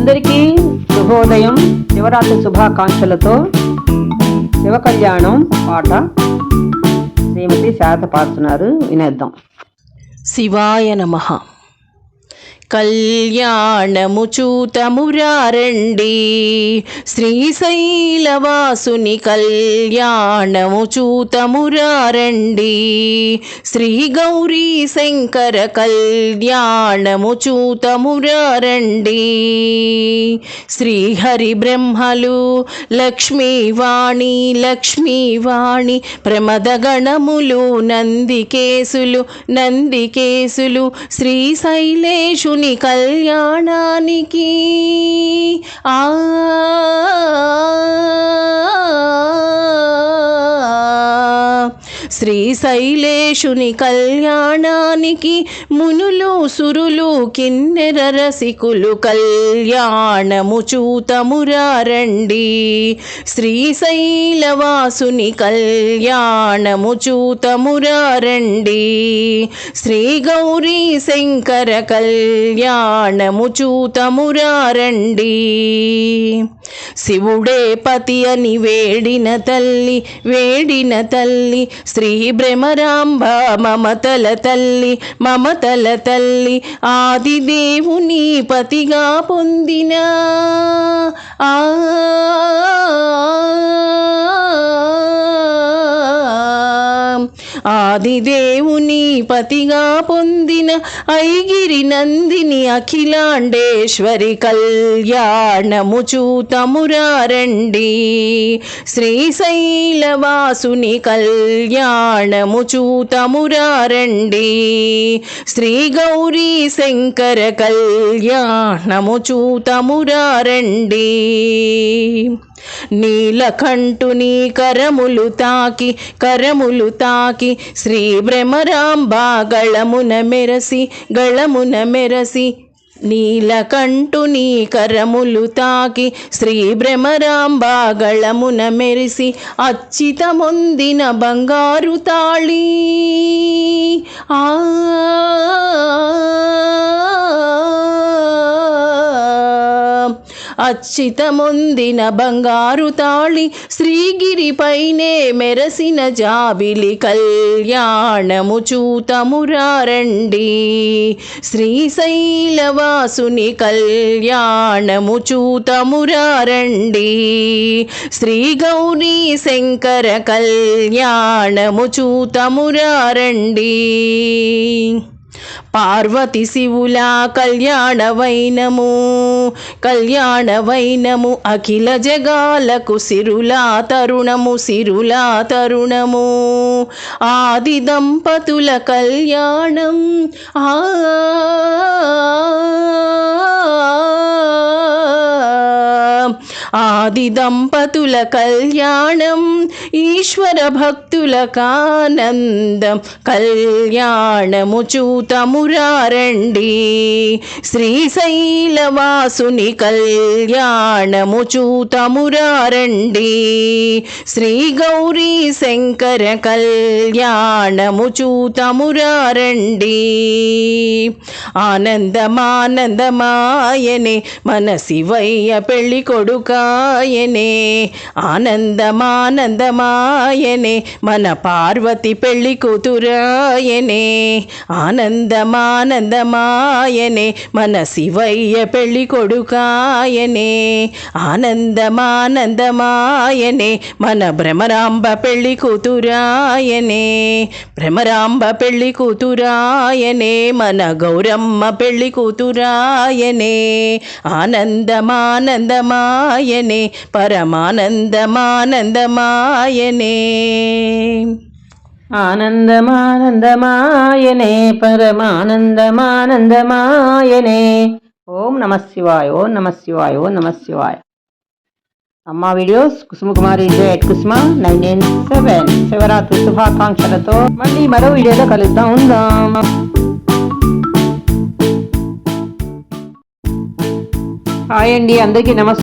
అందరికీ శుభోదయం శివరాత్రి శుభాకాంక్షలతో శివ కళ్యాణం పాట శ్రీమతి శారద పాడుతున్నారు. వినేద్దాం. శివాయ నమ. కళ్యాణము చూతమురారండి. శ్రీశైలవాసుని కళ్యాణము చూతమురారండి. శ్రీ గౌరీ శంకర కళ్యాణము చూతమురారండి. శ్రీహరి బ్రహ్మలు లక్ష్మీవాణి లక్ష్మీవాణి ప్రమదగణములు నందికేసులు నందికేసులు శ్రీశైలేశుని కళ్యాణానికి. ఆ శైలేషుని కళ్యాణానికి మునులు సురులు కిన్నెర రసికులు కళ్యాణము చూతమురారండి శ్రీశైలవాసుని కళ్యాణము చూతమురారండి శ్రీ గౌరీ శంకర కళ్యాణము చూతమురారండి శివుడే పతి అని వేడిన తల్లి వేడిన తల్లి శ్రీ భ్రమరాంబ మమతల తల్లి మమతల తల్లి ఆదిదేవుని పతిగా పొందిన. ఆ ఆదిదేవుని పతిగా పొందిన ఐగిరి నందిని అఖిలాండేశ్వరి కళ్యాణము చూతమురారండి శ్రీశైలవాసుని కళ్యాణము చూతమురారండి శ్రీ గౌరీ శంకర కళ్యాణము చూతమురారండి నీలకంఠుని కరములు తాకి కరములు తాకి శ్రీ భ్రమరాంబాళమున మెరసి గళమున మెరసి నీలకంఠుని కరములు తాకి శ్రీ భ్రమరాంబాళమున మెరిసి అచ్చితమొందిన బంగారు తాళీ. ఆ అచ్చితమొందిన బంగారు తాళి శ్రీగిరిపైనే మెరసిన జాబిలి కళ్యాణము చూతమురారండి శ్రీశైలవాసుని కళ్యాణము చూతమురారండి శ్రీ గౌరీ శంకర కళ్యాణము చూతమురారండి పార్వతి శివుల కళ్యాణ వైనము కళ్యాణవైనము అఖిల జగాలకు సిరులా తరుణము సిరులా తరుణము. ఆది దంపతుల కళ్యాణం. ఆ ఆది దంపతుల కళ్యాణం ఈశ్వర భక్తుల కానందం. కళ్యాణము చూతమురారండి. శ్రీశైలవాసుని కళ్యాణము చూతమురారండి. శ్రీ గౌరీ శంకర కళ్యాణము చూతమురారండి. ఆనందమానందమాయనే మన శివయ్య పెళ్ళి కొడుకా కొడుకాయనే ఆనందమానందమాయనే మన పార్వతి పెళ్ళి కూతురాయనే ఆనందమానందమాయనే మన శివయ్య పెళ్ళి కొడుకాయనే ఆనందమానందమాయనే మన భ్రమరాంబ పెళ్ళి కూతురాయనే భ్రమరాంబ పెళ్ళి కూతురాయనే మన గౌరమ్మ పెళ్ళి కూతురాయనే ఆనందమానందమాయనే పరమానందమానందమాయనే. ఆనందమానందమాయనే పరమానందమానందమాయనే. ఓం నమ శివాయ ఓం నమ శివాయ ఓం నమ శివాయ. అమ్మ videos Kusumakumari at Kusuma nine nine seven. Shivaratri శుభాకాంక్షలతో మళ్ళీ మరో వీడియోలో కలుద్దాం ఉందాం. హాయ్ అండి అందరికీ నమస్తే